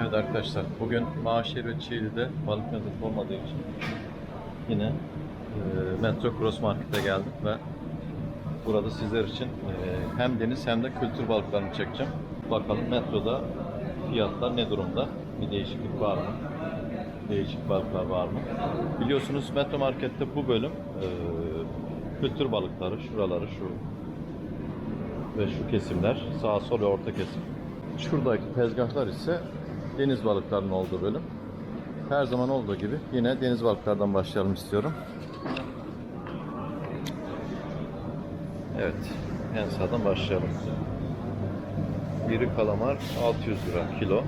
Evet arkadaşlar, bugün Maaşehir ve Çiğli'de balık mezatı olmadığı için yine e, Metro Cross Market'e geldim ve burada sizler için e, hem deniz hem de kültür balıklarını çekeceğim. Bakalım metroda fiyatlar ne durumda? Bir değişiklik var mı? Değişik balıklar var mı? Biliyorsunuz Metro Market'te bu bölüm e, kültür balıkları, şuraları şu ve şu kesimler, sağ sol ve orta kesim. Şuradaki tezgahlar ise deniz balıklarının olduğu bölüm. Her zaman olduğu gibi yine deniz balıklardan başlayalım istiyorum. Evet, en sağdan başlayalım. Biri kalamar 600 lira kilo.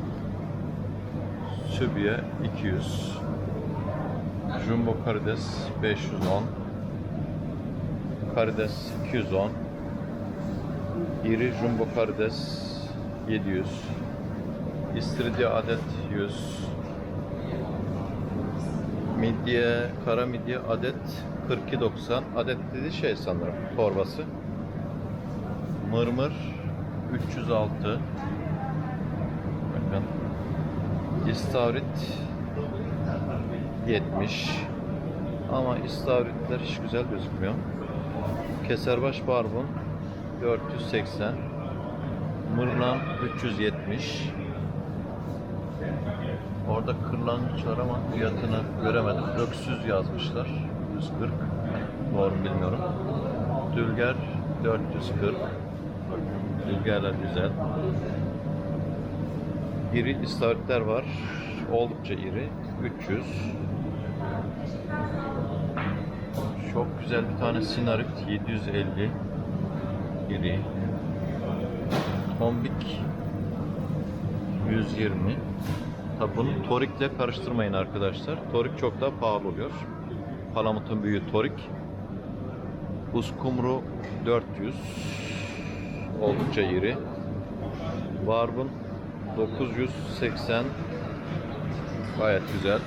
Sübye 200. Jumbo karides 510. Karides 210. İri jumbo karides 700. İstiridye adet 100. Midye, kara midye adet 42.90. Adet dedi şey sanırım torbası. Mırmır 306. Bakın. İstavrit 70. Ama istavritler hiç güzel gözükmüyor. Keserbaş barbun 480. Mırnan 370. Orada kırlangıç var ama fiyatını göremedim. Öksüz yazmışlar. 140. Doğru bilmiyorum. Dülger 440. Bakın dülgerler güzel. İri istavritler var. Oldukça iri. 300. Çok güzel bir tane sinarit 750 iri. Tombik 120. Tabi bunu torikle karıştırmayın arkadaşlar. Torik çok daha pahalı oluyor. Palamutun büyüğü torik. Uskumru 400. Oldukça iri. Barbun 980. Gayet güzel.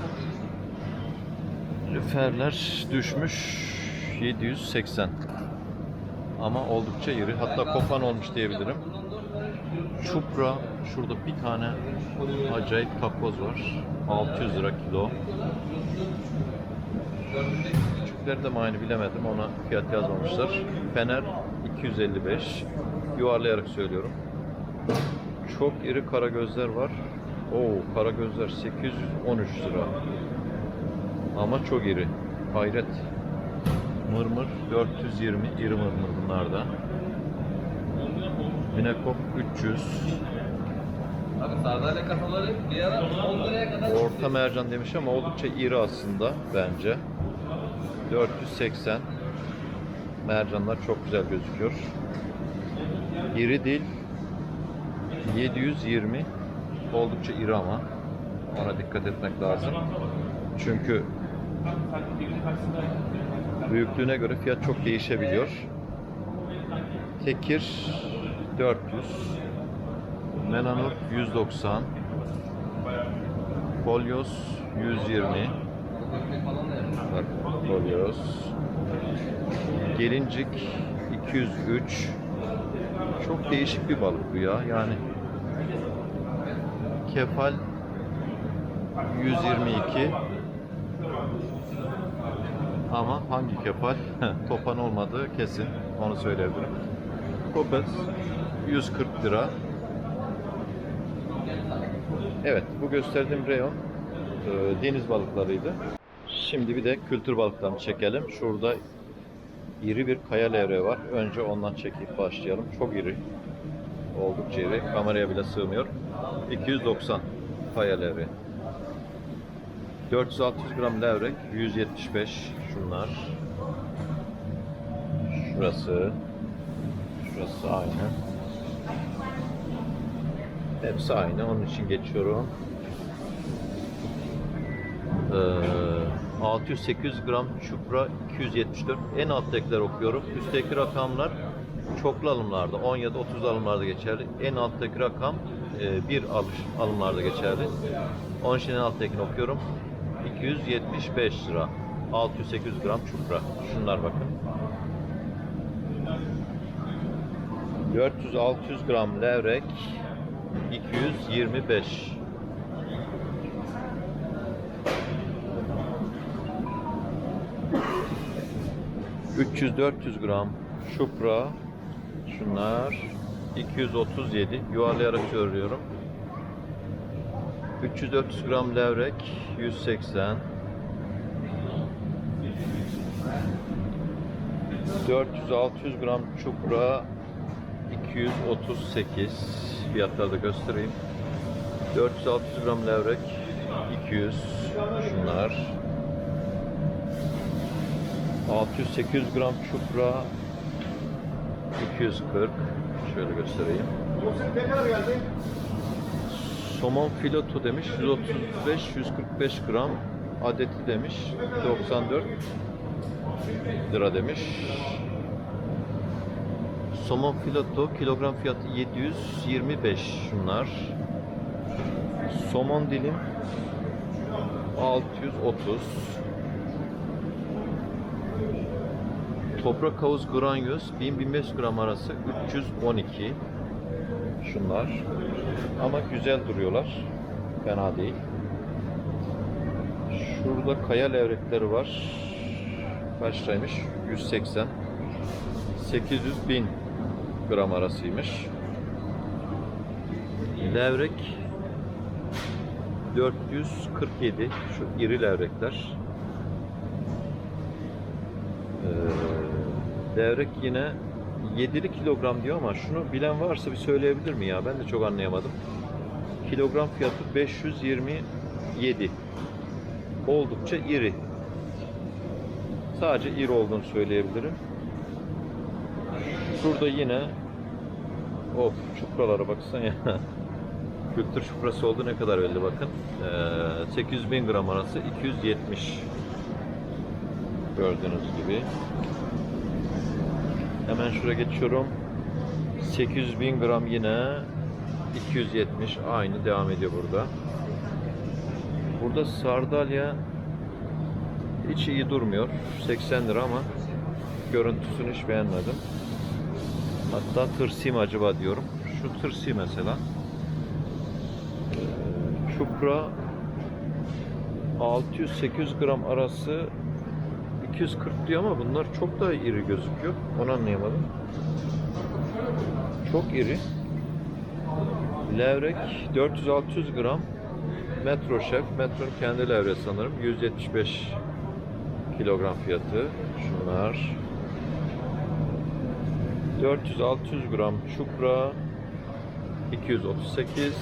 Lüferler düşmüş 780. Ama oldukça iri. Hatta kopan olmuş diyebilirim. Çupra şurada bir tane acayip takoz var. 600 lira kilo. Küçükleri de aynı bilemedim. Ona fiyat yazmamışlar. Fener 255. Yuvarlayarak söylüyorum. Çok iri kara gözler var. Oo kara gözler 813 lira. Ama çok iri. Hayret. Mırmır 420 iri mırmır bunlar da. Minekop 300. Abi sardalya kafaları bir ara 10 liraya kadar Orta mercan demiş ama oldukça iri aslında bence. 480. Mercanlar çok güzel gözüküyor. İri değil. 720. Oldukça iri ama. Ona dikkat etmek lazım. Çünkü büyüklüğüne göre fiyat çok değişebiliyor. Tekir 400. Menanur 190. Kolyoz 120. Bak. Gelincik 203. Çok değişik bir balık bu ya. Yani kefal 122. Ama hangi kefal? Topan olmadığı kesin. Onu söyleyebilirim. Kopez 140 lira. Evet, bu gösterdiğim reyon e, deniz balıklarıydı. Şimdi bir de kültür balıklarını çekelim. Şurada iri bir kaya levreği var. Önce ondan çekip başlayalım. Çok iri. Oldukça iri. Kameraya bile sığmıyor. 290 kaya levreği. 400-600 gram levrek. 175 şunlar. Şurası. Şurası aynı. Hepsi aynı. Onun için geçiyorum. Ee, 600-800 gram çupra 274. En alttakiler okuyorum. Üstteki rakamlar çoklu alımlarda 10 ya da 30 alımlarda geçerli. En alttaki rakam e, bir alış alımlarda geçerli. Onun için en alttakini okuyorum. 275 lira. 600-800 gram çupra. Şunlar bakın. 400-600 gram levrek 225 300-400 gram şupra şunlar 237 yuvarlayarak söylüyorum 300-400 gram levrek 180. 400-600 gram çupra 238 fiyatları da göstereyim. 400-600 gram levrek 200 şunlar 600-800 gram çupra 240 şöyle göstereyim. Somon filoto demiş 135-145 gram adeti demiş 94 lira demiş. Somon filoto kilogram fiyatı 725 şunlar. Somon dilim 630. Toprak havuz granyos 1000-1500 gram arası 312. Şunlar. Ama güzel duruyorlar. Fena değil. Şurada kaya levrekleri var. Kaç liraymış? 180. 800 bin gram arasıymış. Levrek 447 şu iri levrekler. Ee, levrek yine 7'li kilogram diyor ama şunu bilen varsa bir söyleyebilir mi ya? Ben de çok anlayamadım. Kilogram fiyatı 527. Oldukça iri. Sadece iri olduğunu söyleyebilirim. Şurada yine of çupralara baksana ya. Kültür çuprası oldu ne kadar belli bakın. Ee, 800 bin gram arası 270 gördüğünüz gibi. Hemen şuraya geçiyorum. 800 bin gram yine 270 aynı devam ediyor burada. Burada sardalya hiç iyi durmuyor. 80 lira ama görüntüsünü hiç beğenmedim. Hatta tırsi mi acaba diyorum. Şu tırsi mesela. Ee, Çupra 600-800 gram arası 240 diyor ama bunlar çok daha iri gözüküyor. Onu anlayamadım. Çok iri. Levrek 400-600 gram. Metro Şef. Metro'nun kendi levre sanırım. 175 kilogram fiyatı. Şunlar. 400-600 gram çupra 238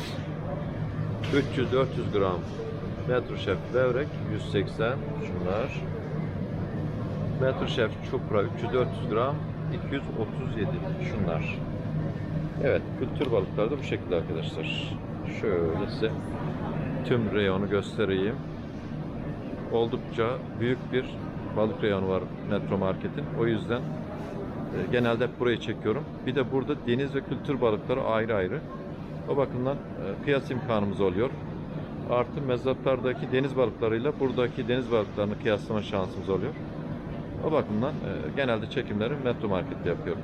300-400 gram Metro Şef levrek 180 şunlar Metro Şef çupra 300-400 gram 237 şunlar Evet kültür balıkları da bu şekilde arkadaşlar şöyle size tüm reyonu göstereyim oldukça büyük bir balık reyonu var Metro Market'in o yüzden e, Genelde hep burayı çekiyorum. Bir de burada deniz ve kültür balıkları ayrı ayrı. O bakımdan e, kıyas imkanımız oluyor. Artı mezatlardaki deniz balıklarıyla buradaki deniz balıklarını kıyaslama şansımız oluyor. O bakımdan e, genelde çekimleri Metro Market'te yapıyorum.